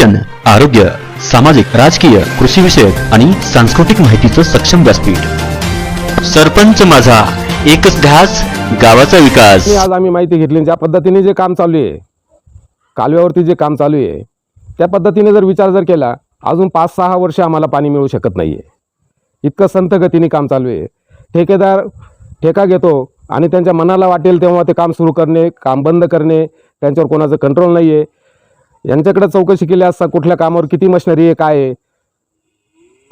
शिक्षण आरोग्य सामाजिक राजकीय कृषी विषयक आणि सांस्कृतिक माहितीचं सक्षम व्यासपीठ. सरपंच माझा एकच ध्यास गावाचा विकास. आज आम्ही माहिती घेतली ज्या पद्धतीने जे काम चालू आहे कालव्यावरती जे काम चालू आहे त्या पद्धतीने जर विचार जर केला अजून पाच सहा वर्ष आम्हाला पाणी मिळू शकत नाही आहे इतकं संथ गतीने काम चालू आहे. ठेकेदार ठेका घेतो आणि त्यांच्या मनाला वाटेल तेव्हा ते काम सुरू करणे काम बंद करणे त्यांच्यावर कोणाचं कंट्रोल नाही आहे यांच्याकडे चौकशी केली असता कुठल्या कामावर किती मशिनरी आहे काय आहे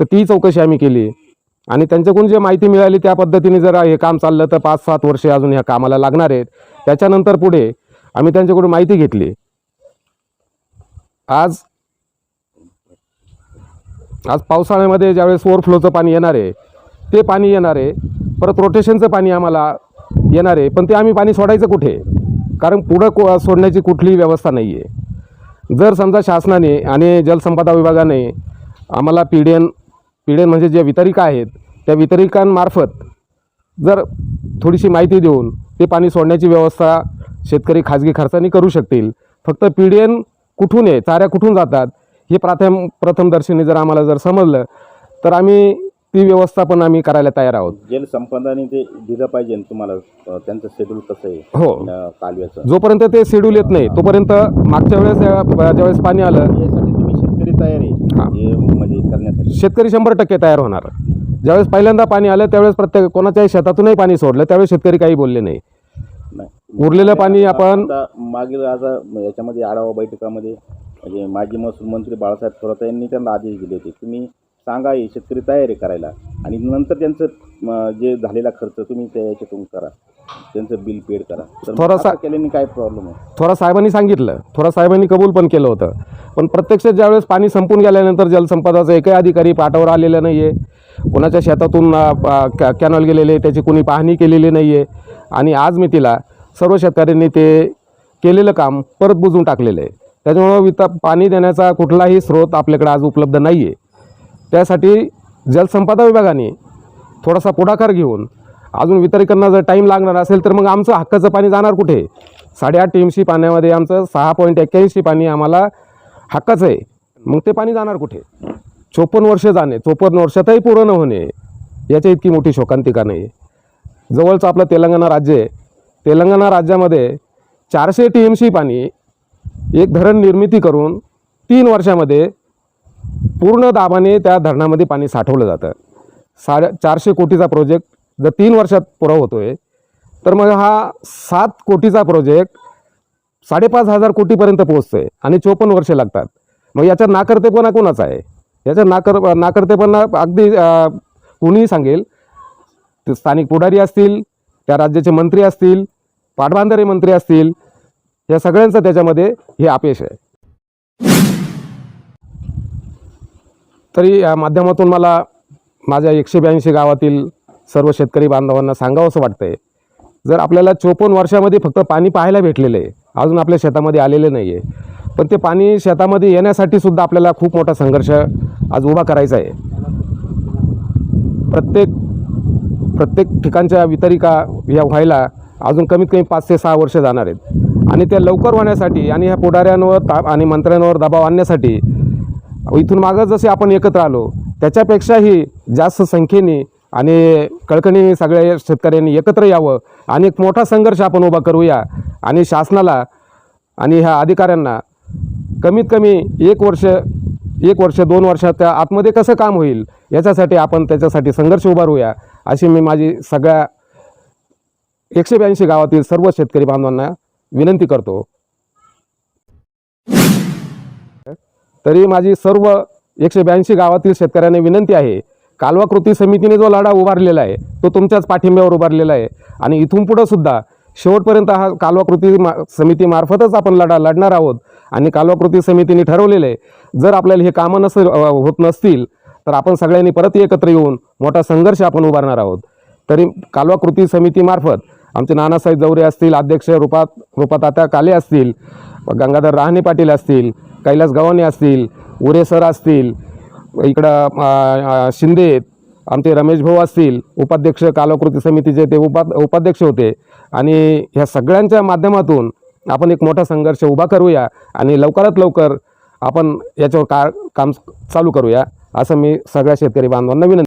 तर ती चौकशी आम्ही केली. आणि त्यांच्याकडून जे माहिती मिळाली त्या पद्धतीने जर हे काम चाललं तर पाच सात वर्षे अजून ह्या कामाला लागणार आहेत. त्याच्यानंतर पुढे आम्ही त्यांच्याकडून माहिती घेतली. आज आज पावसाळ्यामध्ये ज्यावेळेस ओव्हरफ्लोचं पाणी येणार आहे ते पाणी येणार आहे. परत रोटेशनचं पाणी आम्हाला येणार आहे. पण ते आम्ही पाणी सोडायचं कुठे? कारण पुढं को सोडण्याची कुठलीही व्यवस्था नाही आहे जर समजा शासनाने आणि जलसंपदा विभागाने आम्हाला P D N P D N म्हणजे जे वितरिका आहेत त्या वितरिकांमार्फत जर थोडीशी माहिती देऊन ते पाणी सोडण्याची व्यवस्था शेतकरी खाजगी खर्चाने करू शकतील. फक्त पी डी एन कुठून आहे चाऱ्या कुठून जातात हे प्रथम प्रथमदर्शनी जर आम्हाला जर समजलं तर आम्ही ती व्यवस्था पण आम्ही करायला तयार आहोत. जलसंपदाने ते दिलं पाहिजे ना तुम्हाला अ, त्यांचं शेड्यूल कसं आहे? हो. अ, कालव्याचं. जोपर्यंत ते शेड्यूल येत नाही तोपर्यंत मागच्या वेळेस ज्या- ज्यावेळेस पाणी आलं यासाठी तुम्ही शेतकरी तयार. आहे. हे. म्हणजे करण्यासाठी. शेतकरी शंभर टक्के तयार होणार. ज्यावेळेस पहिल्यांदा पाणी आलं त्यावेळेस प्रत्येक कोणाच्याही शेतातूनही पाणी सोडलं त्यावेळेस शेतकरी काही बोलले नाही. नाही. उरलेलं पाणी आपण आता मागील आता याच्यामध्ये आढावा बैठकामध्ये म्हणजे माजी महसूल मंत्री बाळासाहेब थोरात यांनी त्यांना आदेश दिले होते. तुम्ही सांगा हे शेतकरी तयार करायला. आणि नंतर त्यांचं जे झालेला खर्च तुम्ही त्या याच्यातून करा. त्यांचं बिल पेड करा. तर थोडासा- असं केल्याने काय प्रॉब्लेम आहे? थोरा साहेबांनी सांगितलं. थोरा साहेबांनी कबूल पण केलं होतं. पण प्रत्यक्षात ज्यावेळेस पाणी संपून गेल्यानंतर जलसंपदाचा एकही अधिकारी पाठावर आलेला नाही आहे कोणाच्या शेतातून कॅनॉल गेलेले त्याची कोणी पाहणी केलेली नाही आहे आणि आज मी तिला सर्व शेतकऱ्यांनी ते केलेलं काम परत बुजून टाकलेलं आहे. त्याच्यामुळं वित पाणी देण्याचा कुठलाही स्रोत आपल्याकडे आज उपलब्ध नाही आहे त्यासाठी जलसंपदा विभागाने थोडासा पुढाकार घेऊन अजून वितरिकांना जर टाईम लागणार असेल तर मग आमचं हक्काचं पाणी जाणार कुठे? साडेआठ टी एम सी पाण्यामध्ये आमचं सहा पॉईंट एक्क्याऐंशी पाणी आम्हाला हक्काचं आहे. मग ते पाणी जाणार कुठे? चोपन्न वर्ष जाणे चोपन्न वर्षातही पूर्ण न होणे याच्या इतकी मोठी शोकांतिका नाही जवळचं आपलं तेलंगणा राज्य आहे. तेलंगणा राज्यामध्ये चारशे टी एम सी पाणी एक धरण निर्मिती करून तीन वर्षामध्ये पूर्ण दाबाने त्या धरणामध्ये पाणी साठवलं जातं. साडे चारशे कोटीचा प्रोजेक्ट जर तीन वर्षात पुरा होतो आहे तर मग हा सात कोटीचा प्रोजेक्ट साडेपाच हजार कोटीपर्यंत पोहोचतो आहे आणि चोपन्न वर्षे लागतात. मग याच्यात नाकर्तेपणा कोणाचा आहे? याच्यात नाकर नाकर्तेपणा अगदी कुणीही सांगेल. ते स्थानिक पुढारी असतील त्या राज्याचे मंत्री असतील पाटबांधारे मंत्री असतील या सगळ्यांचं त्याच्यामध्ये हे अपयश आहे. तरी या माध्यमातून मला माझ्या एकशे ब्याऐंशी गावातील सर्व शेतकरी बांधवांना सांगावंसं वाटतंय. जर आपल्याला चोपन्न वर्षामध्ये फक्त पाणी पाहायला भेटलेलं आहे अजून आपल्या शेतामध्ये आलेलं नाही आहे पण ते पाणी शेतामध्ये येण्यासाठी सुद्धा आपल्याला खूप मोठा संघर्ष आज उभा करायचा आहे. प्रत्येक प्रत्येक ठिकाणच्या वितरिका या व्हायला अजून कमीत कमी पाच ते सहा वर्ष जाणार आहेत. आणि त्या लवकर होण्यासाठी आणि ह्या पुढाऱ्यांवर ता आणि मंत्र्यांवर दबाव आणण्यासाठी इथून मागं जसे आपण एकत्र आलो त्याच्यापेक्षाही जास्त संख्येने आणि कळकणी सगळ्या शेतकऱ्यांनी एकत्र यावं आणि एक मोठा संघर्ष आपण उभा करूया. आणि शासनाला आणि ह्या अधिकाऱ्यांना कमीत कमी एक वर्ष एक वर्ष दोन वर्षाच्या आतमध्ये कसं काम होईल याच्यासाठी आपण त्याच्यासाठी संघर्ष उभारूया अशी मी माझी सगळ्या एकशे ब्याऐंशी गावातील सर्व शेतकरी बांधवांना विनंती करतो. तरी माझी सर्व एकशे ब्याऐंशी गावातील शेतकऱ्यांना विनंती आहे कालवा कृती समितीने जो लढा उभारलेला आहे तो तुमच्याच पाठिंब्यावर उभारलेला आहे. आणि इथून पुढं सुद्धा शेवटपर्यंत हा कालवा कृती मा समितीमार्फतच आपण लढा लढणार आहोत. आणि कालवा कृती समितीने ठरवलेलं आहे जर आपल्याला हे कामं नस होत नसतील तर आपण सगळ्यांनी परत एकत्र येऊन मोठा संघर्ष आपण उभारणार आहोत. तरी कालवा कृती समितीमार्फत आमचे नानासाहेब जवरे असतील अध्यक्ष रूपात रूपातात्या काले असतील गंगाधर राहणे पाटील असतील कैलास गव्हाणे असतील उरे सर असतील इकडं शिंदे आहेत, आमचे रमेश भाऊ असतील उपाध्यक्ष कालकृती समितीचे ते उपा उपाध्यक्ष होते. आणि ह्या सगळ्यांच्या माध्यमातून आपण एक मोठा संघर्ष उभा करूया आणि लवकरात लवकर आपण याच्यावर का काम चालू करूया असं मी सगळ्या शेतकरी बांधवांना विनंती